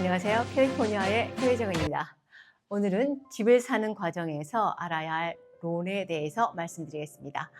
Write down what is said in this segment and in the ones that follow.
안녕하세요. 캘리포니아의 캐리정입니다. 오늘은 집을 사는 과정에서 알아야 할 론에 대해서 말씀드리겠습니다.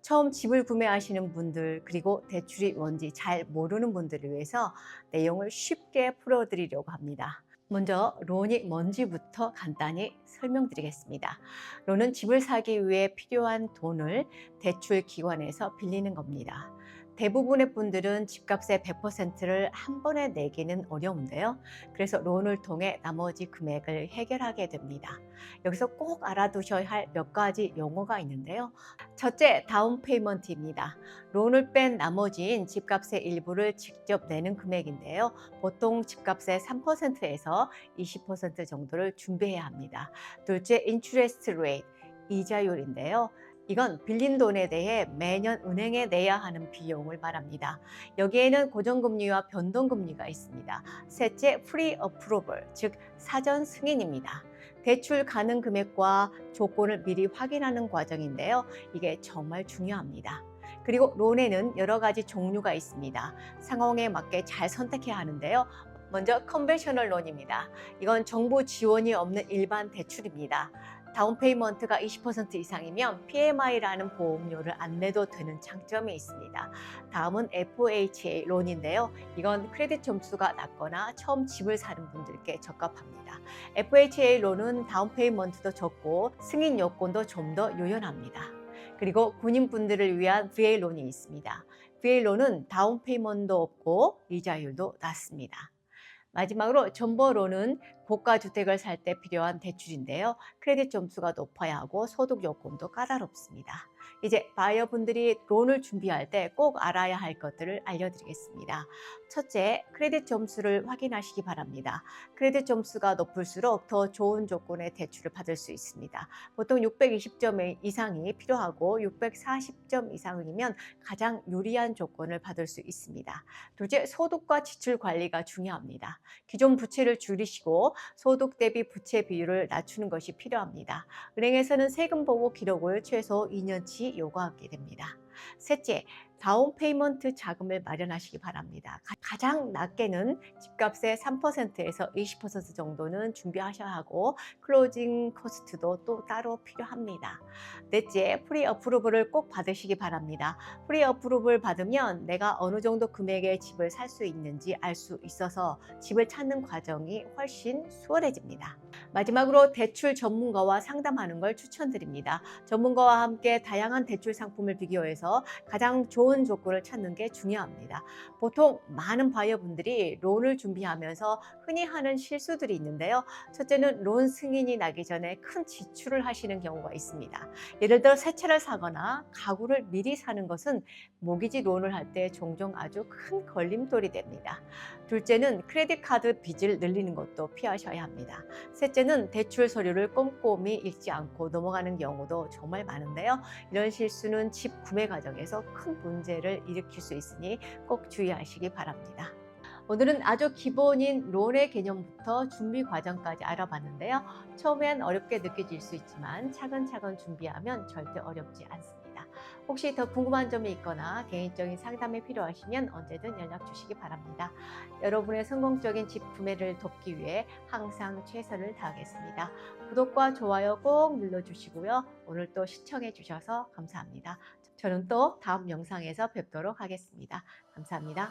처음 집을 구매하시는 분들 그리고 대출이 뭔지 잘 모르는 분들을 위해서 내용을 쉽게 풀어드리려고 합니다. 먼저 론이 뭔지부터 간단히 설명드리겠습니다. 론은 집을 사기 위해 필요한 돈을 대출 기관에서 빌리는 겁니다. 대부분의 분들은 집값의 100%를 한 번에 내기는 어려운데요. 그래서 론을 통해 나머지 금액을 해결하게 됩니다. 여기서 꼭 알아두셔야 할 몇 가지 용어가 있는데요. 첫째, 다운 페이먼트입니다. 론을 뺀 나머지인 집값의 일부를 직접 내는 금액인데요. 보통 집값의 3%에서 20% 정도를 준비해야 합니다. 둘째, 인트레스트 레이트, 이자율인데요. 이건 빌린 돈에 대해 매년 은행에 내야 하는 비용을 말합니다. 여기에는 고정금리와 변동금리가 있습니다. 셋째, 프리 어프로벌, 즉 사전 승인입니다. 대출 가능 금액과 조건을 미리 확인하는 과정인데요. 이게 정말 중요합니다. 그리고 론에는 여러 가지 종류가 있습니다. 상황에 맞게 잘 선택해야 하는데요. 먼저 컨벤셔널 론입니다. 이건 정부 지원이 없는 일반 대출입니다. 다운 페이먼트가 20% 이상이면 PMI라는 보험료를 안 내도 되는 장점이 있습니다. 다음은 FHA 론인데요. 이건 크레딧 점수가 낮거나 처음 집을 사는 분들께 적합합니다. FHA 론은 다운 페이먼트도 적고 승인 요건도 좀더 유연합니다. 그리고 군인분들을 위한 VA 론이 있습니다. VA 론은 다운 페이먼트도 없고 이자율도 낮습니다. 마지막으로 전보로는 고가 주택을 살 때 필요한 대출인데요. 크레딧 점수가 높아야 하고 소득 요건도 까다롭습니다. 이제 바이어분들이 론을 준비할 때 꼭 알아야 할 것들을 알려드리겠습니다. 첫째, 크레딧 점수를 확인하시기 바랍니다. 크레딧 점수가 높을수록 더 좋은 조건의 대출을 받을 수 있습니다. 보통 620점 이상이 필요하고 640점 이상이면 가장 유리한 조건을 받을 수 있습니다. 둘째, 소득과 지출 관리가 중요합니다. 기존 부채를 줄이시고 소득 대비 부채 비율을 낮추는 것이 필요합니다. 은행에서는 세금 보고 기록을 최소 2년치 요구하게 됩니다. 셋째, 다운 페이먼트 자금을 마련하시기 바랍니다. 가장 낮게는 집값의 3%에서 20% 정도는 준비하셔야 하고 클로징 코스트도 또 따로 필요합니다. 넷째, 프리 어프로브를 꼭 받으시기 바랍니다. 프리 어프로브를 받으면 내가 어느 정도 금액의 집을 살 수 있는지 알 수 있어서 집을 찾는 과정이 훨씬 수월해집니다. 마지막으로 대출 전문가와 상담하는 걸 추천드립니다. 전문가와 함께 다양한 대출 상품을 비교해서 가장 좋은 조건을 찾는 게 중요합니다. 보통 많은 바이어분들이 론을 준비하면서 흔히 하는 실수들이 있는데요. 첫째는 론 승인이 나기 전에 큰 지출을 하시는 경우가 있습니다. 예를 들어 새 차를 사거나 가구를 미리 사는 것은 모기지 론을 할 때 종종 아주 큰 걸림돌이 됩니다. 둘째는 크레딧 카드 빚을 늘리는 것도 피하셔야 합니다. 셋 째는 대출 서류를 꼼꼼히 읽지 않고 넘어가는 경우도 정말 많은데요. 이런 실수는 집 구매 과정에서 큰 문제를 일으킬 수 있으니 꼭 주의하시기 바랍니다. 오늘은 아주 기본인 론의 개념부터 준비 과정까지 알아봤는데요. 처음엔 어렵게 느껴질 수 있지만 차근차근 준비하면 절대 어렵지 않습니다. 혹시 더 궁금한 점이 있거나 개인적인 상담이 필요하시면 언제든 연락 주시기 바랍니다. 여러분의 성공적인 집 구매를 돕기 위해 항상 최선을 다하겠습니다. 구독과 좋아요 꼭 눌러주시고요. 오늘 또 시청해 주셔서 감사합니다. 저는 또 다음 영상에서 뵙도록 하겠습니다. 감사합니다.